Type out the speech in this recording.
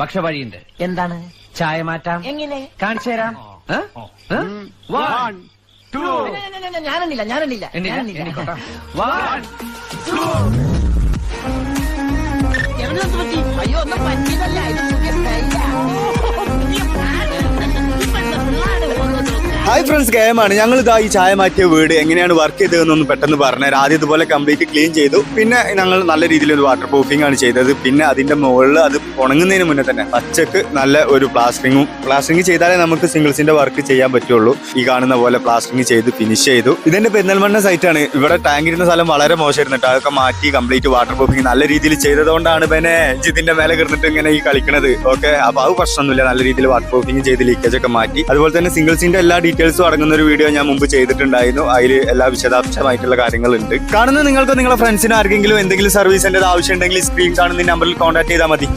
പക്ഷെ വഴിയുണ്ട്. എന്താണ്? ചായ മാറ്റാം. എങ്ങനെ? കാണിച്ചു തരാം. ഞാനെണ്ണില്ല ഞാനെണ്ണില്ല എണ്ണിക്കോട്ടെ. പറ്റി? അയ്യോ ഒന്നും പറ്റിയതല്ല ഹായ് ഫ്രണ്ട്സ് ഗേമാണ് ഞങ്ങൾ ഇതാ ഈ ചായ മാറ്റിയ വീട് എങ്ങനെയാണ് വർക്ക് ചെയ്തതെന്നൊന്ന് പെട്ടെന്ന് പറഞ്ഞുതരാം. ആദ്യം ഇതുപോലെ കംപ്ലീറ്റ് ക്ലീൻ ചെയ്തു. പിന്നെ ഞങ്ങൾ നല്ല രീതിയിൽ ഒരു വാട്ടർ പ്രൂഫിംഗ് ആണ് ചെയ്തത്. പിന്നെ അതിന്റെ മുകളിൽ അത് ഉണങ്ങുന്നതിന് മുന്നേ തന്നെ പച്ചക്ക് നല്ല ഒരു പ്ലാസ്റ്ററിങ്ങും പ്ലാസ്റ്ററിങ് ചെയ്താലേ നമുക്ക് സിംഗിൾസിന്റെ വർക്ക് ചെയ്യാൻ പറ്റുള്ളൂ. ഈ കാണുന്ന പോലെ പ്ലാസ്റ്ററിങ് ചെയ്ത് ഫിനിഷ് ചെയ്തു. ഇതിന്റെ സൈറ്റ് ആണ്. ഇവിടെ ടാങ്ക് ഇരുന്ന സ്ഥലം വളരെ മോശമായിരുന്നു അതൊക്കെ മാറ്റി കംപ്ലീറ്റ് വാട്ടർ പ്രൂഫിംഗ് നല്ല രീതിയിൽ ചെയ്തതുകൊണ്ടാണ് പിന്നെ ഇതിന്റെ മേലെ കിടന്നിട്ട് ഇങ്ങനെ ഈ കളിക്കണത്. ഓക്കെ അപ്പൊ അത് പ്രശ്നമൊന്നുമില്ല. നല്ല രീതിയിൽ വാട്ടർ പ്രൂഫിംഗ് ചെയ്ത് ലീക്കേജ് ഒക്കെ മാറ്റി. അതുപോലെ തന്നെ സിംഗിൾസിന്റെ എല്ലാ ഡീറ്റെയിൽസും അടങ്ങുന്ന ഒരു വീഡിയോ ഞാൻ മുമ്പ് ചെയ്തിട്ടുണ്ടായിരുന്നു. അതിൽ എല്ലാ വിശദാംശമായിട്ടുള്ള കാര്യങ്ങളുണ്ട്. കാണുന്ന നിങ്ങൾക്ക് നിങ്ങളുടെ ഫ്രണ്ട്സിന് ആർക്കെങ്കിലും എന്തെങ്കിലും സർവീസിന്റെ ആവശ്യം ഉണ്ടെങ്കിൽ സ്ക്രീൻ കാണുന്ന നമ്പറിൽ കോൺടാക്ട് ചെയ്താൽ മതി.